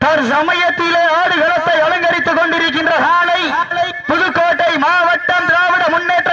தற்சமயத்திலே ஆடுகளத்தை அலங்கரித்துக் கொண்டிருக்கின்ற காலை புதுக்கோட்டை மாவட்டம் திராவிட முன்னேற்ற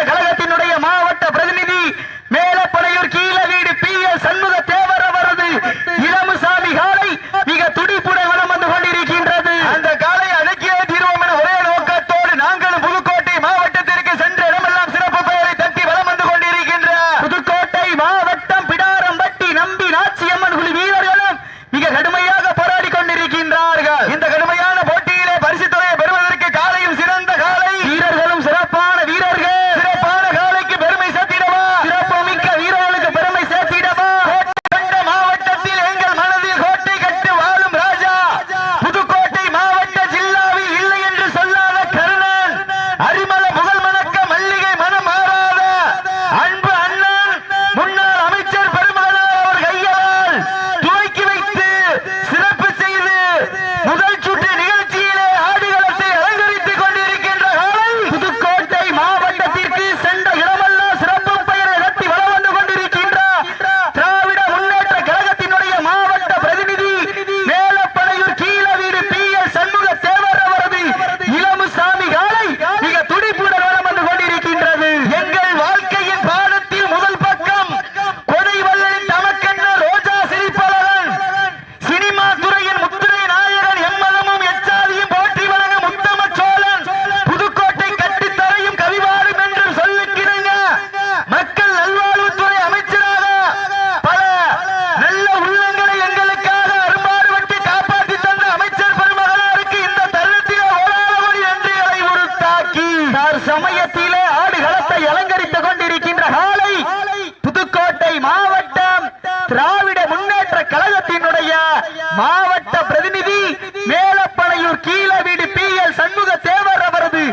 திராவிட முன்னேற்ற கழகத்தினுடைய மாவட்ட பிரதிநிதி மேலப்பனையூர் கீழவீடு பி எல் சண்முக தேவர் அவரது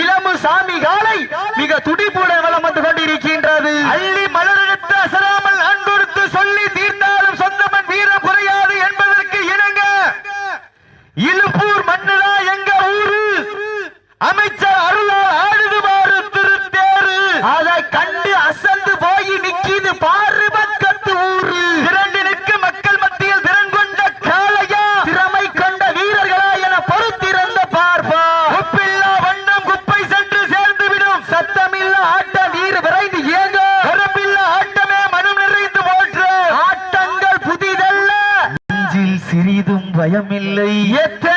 இளமு சாமி காலை மிக துடிப்புடன் வளம் வந்து கொண்டிருக்கின்றது. அள்ளி மலரெடுத்து அசராமல் அன்பொடுத்து சொல்லி தீர்த்தாலும் சொந்தமன் வீரம் குறையாது என்பதற்கு இணங்க. இழுப்பூர் மண்ணுதான் எங்க ஊரு? அமைச்சர் பயமில்லை. ஏற்ற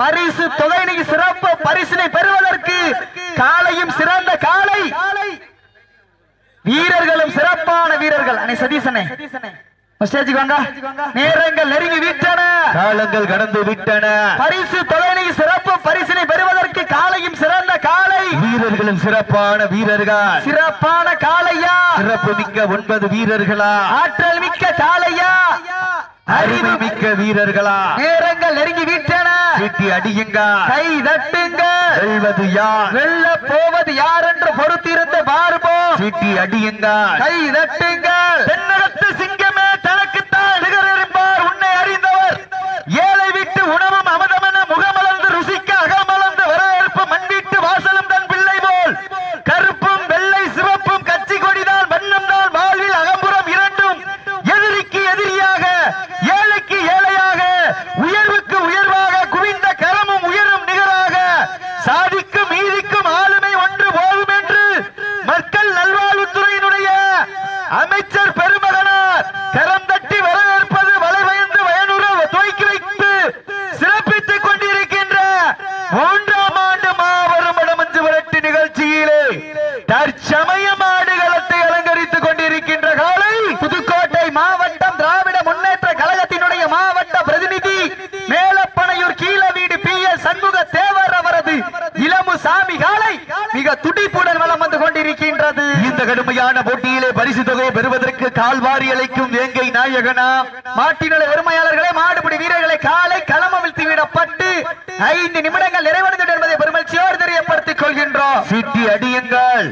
பரிசு தொகையினை சிறப்பு பரிசினை பெறுவதற்கு காலையும் சிறந்த காலை வீரர்களும் சிறப்பான வீரர்கள். அனை சதீசனே நேரங்கள் நெருங்கி விட்டன. காலங்கள் கடந்து விட்டன. பரிசு தொகையினை சிறப்பு பரிசினை பெறுவதற்கு காலையும் சிறந்த காலை வீரர்களும் சிறப்பான வீரர்கள். சிறப்பான காலையா சிறப்பு மிக்க ஒன்பது வீரர்களா. ஆற்றல் மிக்க காலையா அறிவு மிக்க வீரர்களா? நேரங்கள் நெருங்கி விட்டன வீட்டி அடியுங்க. கை தட்டுங்க. வெல்வது யார்? வெல்ல போவது யார் என்று பொறுத்திருந்து பார்ப்போம் சிட்டி அடியுங்க. கை தட்டுங்க. அமைச்சர் பெருமகனார் கரம் தட்டி வரவேற்பது வலைவயந்து வயனுற துவக்கி வைத்து சிறப்பித்துக் கொண்டிருக்கின்ற மூன்றாம் ஆண்டு மாபெரும் இடமஞ்சு விரட்டு நிகழ்ச்சியிலே தற்சமயம் ஆடுகளத்தை அலங்கரித்துக் கொண்டிருக்கின்ற காலை புதுக்கோட்டை மாவட்டம் திராவிட முன்னேற்ற கழகத்தினுடைய மாவட்ட பிரதிநிதி மேலப்பனையூர் கீழவீடு பி எஸ் சண்முக தேவர் அவரது இளமு சாமி காலை மிக துடிப்புடன் வளம் வந்து கொண்டிருக்கின்றது. இந்த கடுமையான போட்டியில் பரிசு தொகையை பெறுவதற்கு கால்வாரி அழைக்கும் வேங்கை நாயகனா. மாட்டினுள்ள உரிமையாளர்களே மாடுபிடி வீரர்களை காலை களமவிழ்த்து விடப்பட்டு ஐந்து நிமிடங்கள் நிறைவடைந்தது என்பதை பெருமகிழ்ச்சியோடு தெரியப்படுத்திக் கொள்கின்றோம். சிட்டி அடியுங்கள்.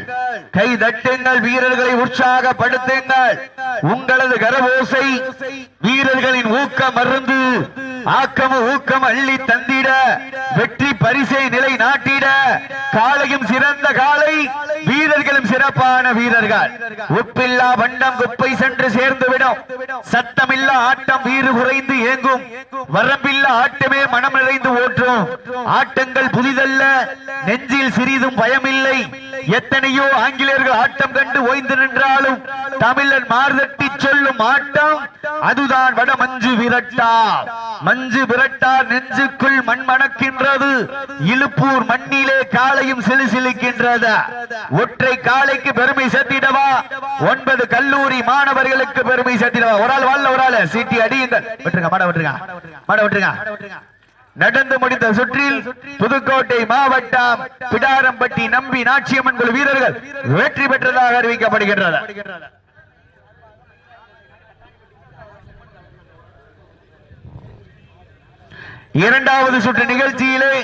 கை தட்டுங்கள் வீரர்களை உற்சாகப்படுத்துங்கள். உங்களது கரவோசை வீரர்களின் ஊக்கம் மருந்து ஆக்கம ஊக்கம் அள்ளி தந்திட வெற்றி பரிசை நிலை நாட்டிட காலையும் சிறந்த காலை வீரர்களும் சிறப்பான வீரர்கள். உப்பில்லா வண்டம் குப்ப சென்று சேர்ந்துவிடும். சத்தமில்லா ஆட்டம் வீறு குறைந்து ஏங்கும். வரம்பில்லா ஆட்டமே மனம் நிறைந்து ஓற்றும். ஆட்டங்கள் புதிதல்ல. நெஞ்சில் சிறிதும் பயமில்லை. எத்தனையோ ஆங்கிலேயர்கள் ஆட்டம் கண்டு ஓய்ந்து நின்றாலும் தமிழன் மார்தட்டி சொல்லும் ஆட்டம் அதுதான் வட மஞ்சு விரட்டா. மஞ்சு விரட்டா நெஞ்சுக்குள் மண் மணக்கின்றது. இழுப்பூர் மண்ணிலே காலையும் சிலுசிலுக்கின்றது. ஒற்றை காலைக்கு பெருமை சேர்த்திடவா? ஒன்பது கல்லூரி மாணவர்களுக்கு பெருமை சேர்த்திடவா? ஒரு ஆள் வாழ்ல ஒரு ஆள். சீட்டி அடியுங்கள். விட்டுருங்க மாட விட்டுருங்க. மாட விட்டுருங்க. நடந்து முடிந்த சுற்றில் புதுக்கோட்டை மாவட்டம் பிடாரம்பட்டி நம்பி நாச்சியம்மன் குழு வீரர்கள் வெற்றி பெற்றதாக அறிவிக்கப்படுகின்றனர் இரண்டாவது சுற்று நிகழ்ச்சியிலே